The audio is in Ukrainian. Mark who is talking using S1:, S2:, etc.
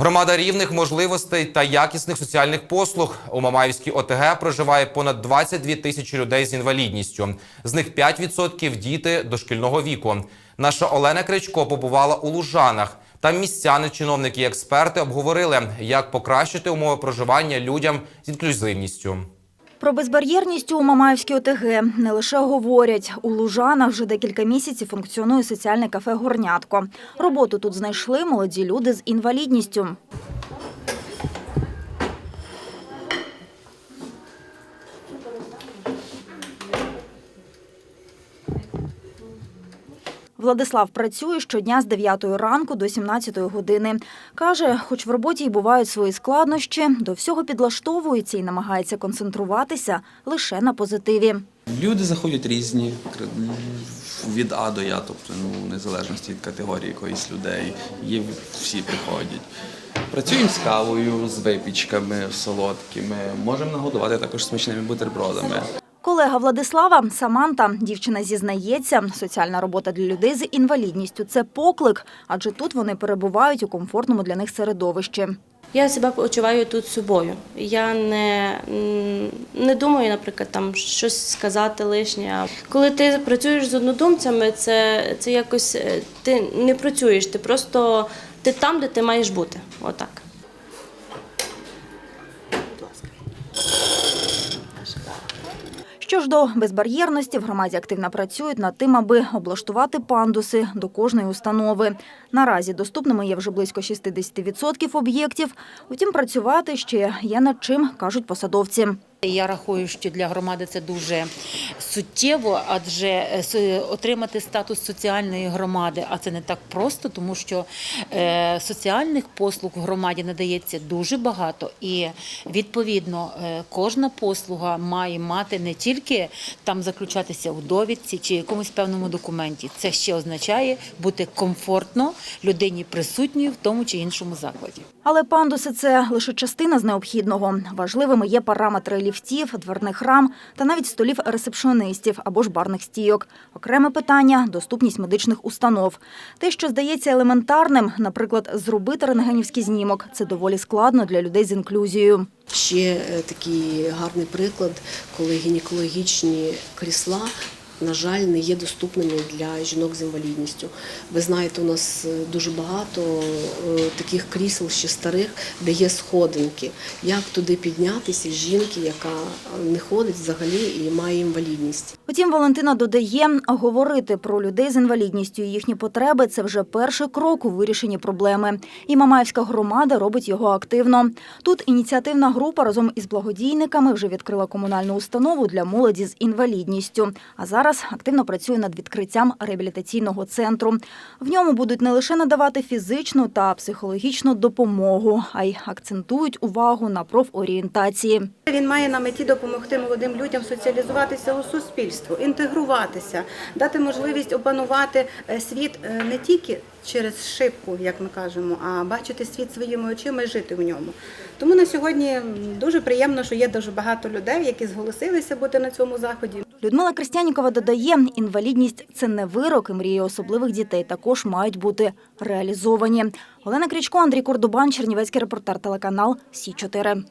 S1: Громада рівних можливостей та якісних соціальних послуг у Мамаївській ОТГ проживає понад 22 тисячі людей з інвалідністю. З них 5% – діти дошкільного віку. Наша Олена Кричко побувала у Лужанах. Там містяни, чиновники і експерти обговорили, як покращити умови проживання людям з інклюзивністю.
S2: Про безбар'єрність у Мамаївській ОТГ не лише говорять. У Лужанах вже декілька місяців функціонує соціальне кафе «Горнятко». Роботу тут знайшли молоді люди з інвалідністю. Владислав працює щодня з 9 ранку до 17 години. Каже, хоч в роботі й бувають свої складнощі, до всього підлаштовується і намагається концентруватися лише на позитиві.
S3: Люди заходять різні від А до Я, тобто ну, в незалежності від категорії якоїсь людей. Є всі приходять. Працюємо з кавою, з випічками солодкими. Можемо нагодувати також смачними бутербродами.
S2: Колега Владислава Саманта, дівчина зізнається, соціальна робота для людей з інвалідністю це поклик, адже тут вони перебувають у комфортному для них середовищі.
S4: Я себе почуваю тут собою. Я не, не думаю, наприклад, там щось сказати лишнє. Коли ти працюєш з однодумцями, це, це якось е, ти не працюєш, ти просто ти там, де ти маєш бути. Отак.
S2: Що ж до безбар'єрності, в громаді активно працюють над тим, аби облаштувати пандуси до кожної установи. Наразі доступними є вже близько 60% об'єктів. Утім, працювати ще є над чим, кажуть посадовці.
S5: Я рахую, що для громади це дуже суттєво, адже е, отримати статус соціальної громади, а це не так просто, тому що е, соціальних послуг в громаді надається дуже багато, і відповідно е, кожна послуга має мати не тільки там заключатися у довідці чи якомусь певному документі. Це ще означає бути комфортно людині присутньою в тому чи іншому закладі.
S2: Але пандуси це лише частина з необхідного. Важливими є параметри ліфтів, дверних рам та навіть столів ресепшонистів або ж барних стійок. Окреме питання доступність медичних установ. Те, що здається елементарним, наприклад, зробити рентгенівський знімок, це доволі складно для людей з інклюзією.
S6: Ще е, такий гарний приклад, коли гінекологічні крісла. На жаль, не є доступними для жінок з інвалідністю. Ви знаєте, у нас е, дуже багато е, таких крісел ще старих, де є сходинки. Як туди піднятися жінки, яка не ходить взагалі і має інвалідність?
S2: Утім, Валентина додає, говорити про людей з інвалідністю і їхні потреби це вже перший крок у вирішенні проблеми. І Мамаївська громада робить його активно. Тут ініціативна група разом із благодійниками вже відкрила комунальну установу для молоді з інвалідністю. А зараз активно працює над відкриттям реабілітаційного центру. В ньому будуть не лише надавати фізичну та психологічну допомогу, а й акцентують увагу на профорієнтації.
S7: Він має на меті допомогти молодим людям соціалізуватися у суспільство, інтегруватися, дати можливість опанувати е, світ е, не тільки через шибку, як ми кажемо, а бачити світ своїми очима і жити в ньому. Тому на сьогодні дуже приємно, що є дуже багато людей, які зголосилися бути на цьому заході.
S2: Людмила Крестянікова додає, інвалідність – це не вирок, і мрії особливих дітей також мають бути реалізовані. Олена Крічко, Андрій Кордубан, Чернівецький репортер, телеканал «Сі 4